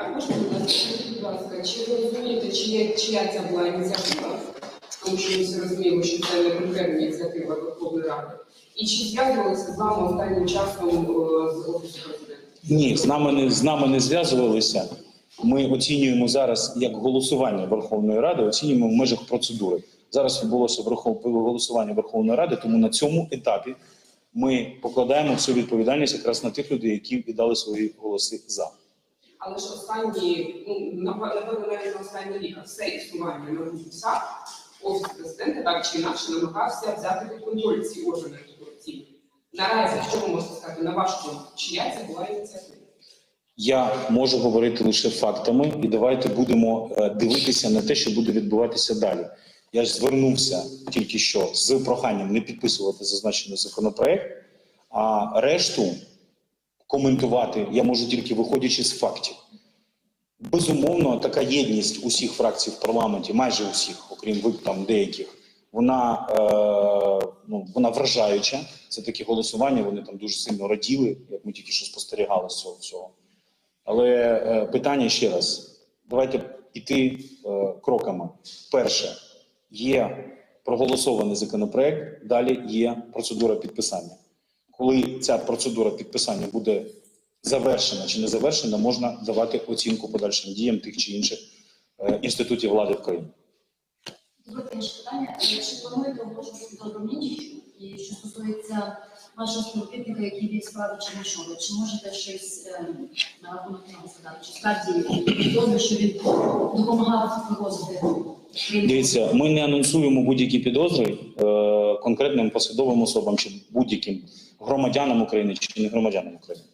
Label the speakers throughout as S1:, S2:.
S1: Так, можна, будь ласка, чи ви розумієте, чия, чия це була ініціатива? Тому що ми всі розуміємо, що це не конкретна ініціатива Верховної Ради. І чи зв'язувалися з вами останнім часом е, з Офісу?
S2: Ні, з нами не з нами не зв'язувалися. Ми оцінюємо зараз як голосування Верховної Ради, оцінюємо в межах процедури. Зараз відбулося голосування Верховної Ради, тому на цьому етапі ми покладаємо всю відповідальність якраз на тих людей, які віддали свої голоси за.
S1: Але ж останні, ну, напевно, навіть на останній рік, а все існування на САП, Офіс президента так чи інакше намагався взяти під контроль ці органи антикорупційні. Наразі, що ви можете сказати, на ваш думку, чия це була ініціатива?
S2: Я можу говорити лише фактами, і давайте будемо е, дивитися на те, що буде відбуватися далі. Я ж звернувся тільки що з проханням не підписувати зазначений законопроект, а решту коментувати я можу тільки виходячи з фактів. Безумовно, така єдність усіх фракцій в парламенті, майже усіх, окрім ви там деяких, вона, е, ну, вона вражаюча. Це такі голосування. Вони там дуже сильно раділи, як ми тільки що спостерігали з цього всього. Але е, питання ще раз: давайте йти е, кроками. Перше, є проголосований законопроект, далі є процедура підписання. Коли ця процедура підписання буде завершена чи не завершена, можна давати оцінку подальшим діям тих чи інших е, інститутів влади в країні.
S3: Інше питання. Чи плануєте оголошувати доброміннішу? І що стосується вашого співробітника, який вів справи Чернишова, чи можете щось ем, на рахунок нього сказати? Чи справді що він допомагав вивозити?
S2: Дивіться, ми не анонсуємо будь-які підозри е, конкретним посадовим особам чи будь-яким громадянам України чи не громадянам України.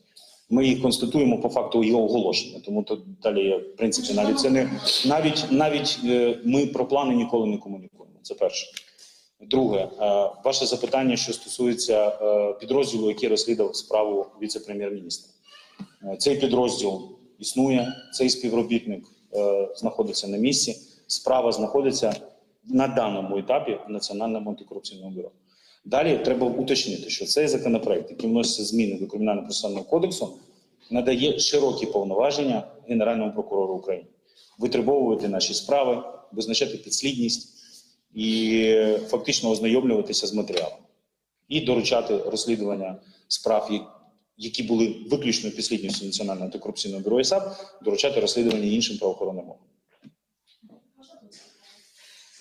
S2: Ми їх констатуємо по факту його оголошення. Тому то далі є, в принципі, навіть це не навіть навіть е, ми про плани ніколи не комунікуємо. Це перше. Друге, е, ваше запитання, що стосується е, підрозділу, який розслідував справу віце-прем'єр-міністра. Е, Цей підрозділ існує, цей співробітник е, знаходиться на місці. Справа знаходиться на даному етапі в Національному антикорупційному бюро. Далі треба уточнити, що цей законопроект, який вноситься зміни до кримінального процесуального кодексу, надає широкі повноваження Генеральному прокурору України витребовувати наші справи, визначати підслідність і фактично ознайомлюватися з матеріалом і доручати розслідування справ, які були виключно підслідністю Національного антикорупційного бюро ІСАП, доручати розслідування іншим правоохоронним органам.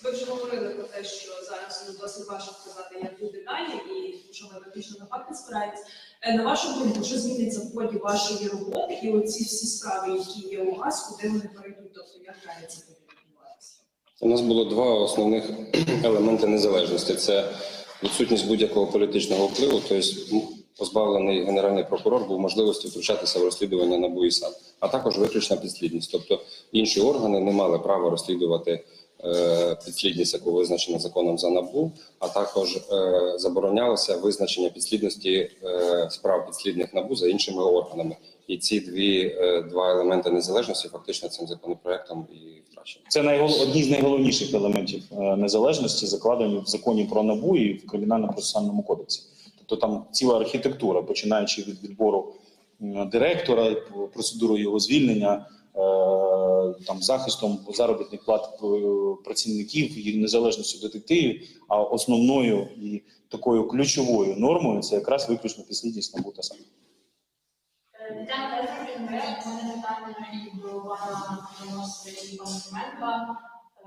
S4: Ви вже говорили про те, що зараз ну, досить важко сказати, як буде далі, і що ви виключно на факти спираєтесь. Е, На вашу думку, що зміниться в ході вашої роботи і оці всі справи, які є у вас, куди вони перейдуть, тобто як далі це буде відбуватися?
S5: У нас було два основних елементи незалежності: це відсутність будь-якого політичного впливу, тобто позбавлений генеральний прокурор був можливості втручатися в розслідування НАБУ і САП, а також виключна підслідність. Тобто інші органи не мали права розслідувати е, підслідність, яку визначено законом за НАБУ, а також е, заборонялося визначення підслідності е, справ підслідних НАБУ за іншими органами. І ці дві два елементи незалежності фактично цим законопроектом і втрачені.
S2: Це найгол... одні з найголовніших елементів незалежності, закладені в законі про НАБУ і в кримінальному процесуальному кодексі. Тобто там ціла архітектура, починаючи від відбору директора, процедуру його звільнення, е, там захистом заробітних плат е, працівників і незалежністю детективів. А основною і такою ключовою нормою це якраз виключно підслідність НАБУ та САП.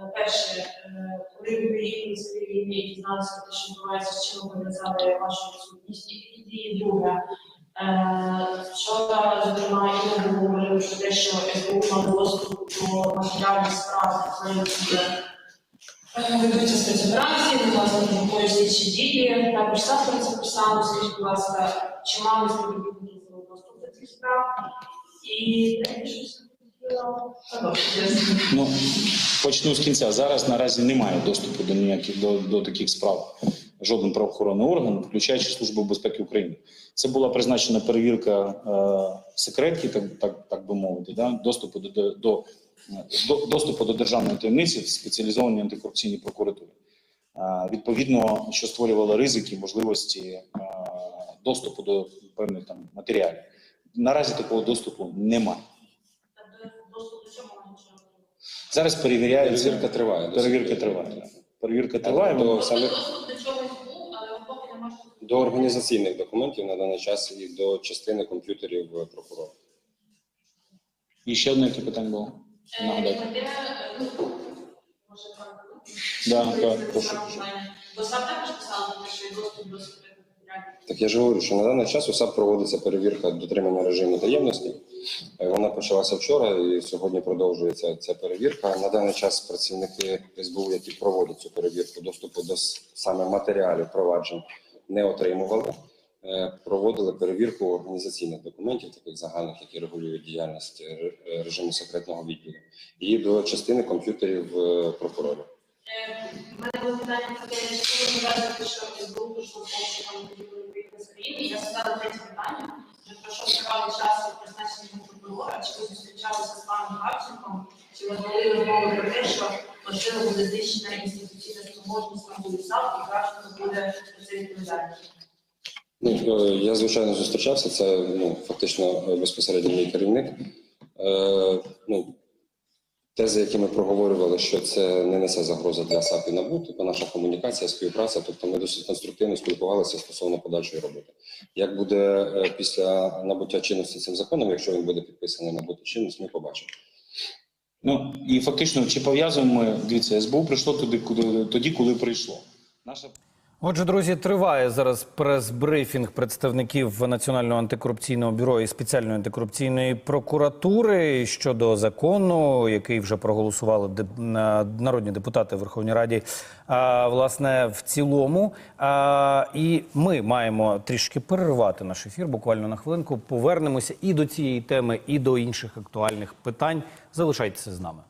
S6: Е, Перше, е, коли ви приїхали з України і дізналися те, що відбувається, з чим ви в'язали вашу відсутність, і друге. Е, Вчора, зокрема, і ми говорили про те, що СБУ мав доступ до матеріалів справ, е, ведуться спецоперації, будь ласка, такої слідчі дії. Також сам про це писав, скажіть, будь ласка, чи мали співробітники доступ до цих справ? І третє, що.
S2: Ну почну з кінця. Зараз наразі немає доступу до ніяких до, до таких справ. Жоден правоохоронний орган, включаючи службу безпеки України. Це була призначена перевірка е, секретки, так, так, так би мовити, да? доступу до, до, до, до доступу до державної таємниці в спеціалізованій антикорупційній прокуратурі. Е, відповідно, що створювало ризики, можливості е, доступу до певних там матеріалів. Наразі такого доступу немає. Зараз перевіряється.
S5: Перевірка триває.
S2: Перевірка триває. Перевірка триває.
S5: До
S2: Ми-
S5: самих
S6: до
S5: організаційних документів на даний час і до частини комп'ютерів е, прокурора.
S2: І ще одне яке питання було.
S6: Е,
S2: Нагадайте.
S6: е,
S2: Да, да, прошу.
S6: Бо сам також писав, що доступ до секретних.
S5: Так я ж говорю, що на даний час УСАП проводиться перевірка дотримання режиму таємності. Вона почалася вчора і сьогодні продовжується ця перевірка. На даний час працівники СБУ, які проводять цю перевірку, доступу до саме матеріалів проваджень не отримували. Е, Проводили перевірку організаційних документів, таких загальних, які регулюють діяльність е, режиму секретного відділу, і до частини комп'ютерів е, прокурорів.
S6: У мене було питання про те, що ви кажете, що СБУ пішло там з. Я задала третє питання. Вже пройшов Чи ви вели розмови про те, що можливо буде знищена інституційна спроможність САП і Кравченко буде це відповідальний?
S5: Ну, е, я звичайно зустрічався. Це ну фактично е, безпосередньо мій керівник. Е, ну, тези, які ми проговорювали, що це не несе загрози для САП і НАБУ, тобто наша комунікація, співпраця. Тобто ми досить конструктивно спілкувалися стосовно подальшої роботи. Як буде е, після набуття чинності цим законом, якщо він буде підписаний набути чинність, ми побачимо.
S2: Ну і фактично, чи пов'язуємо ми, дивіться, СБУ прийшло туди, куди тоді, коли прийшло. Наша
S7: Отже, друзі, триває зараз прес-брифінг представників Національного антикорупційного бюро і спеціальної антикорупційної прокуратури щодо закону, який вже проголосували народні депутати в Верховній Раді. А, власне, в цілому. А, і ми маємо трішки перервати наш ефір, буквально на хвилинку. Повернемося і до цієї теми, і до інших актуальних питань. Залишайтеся з нами.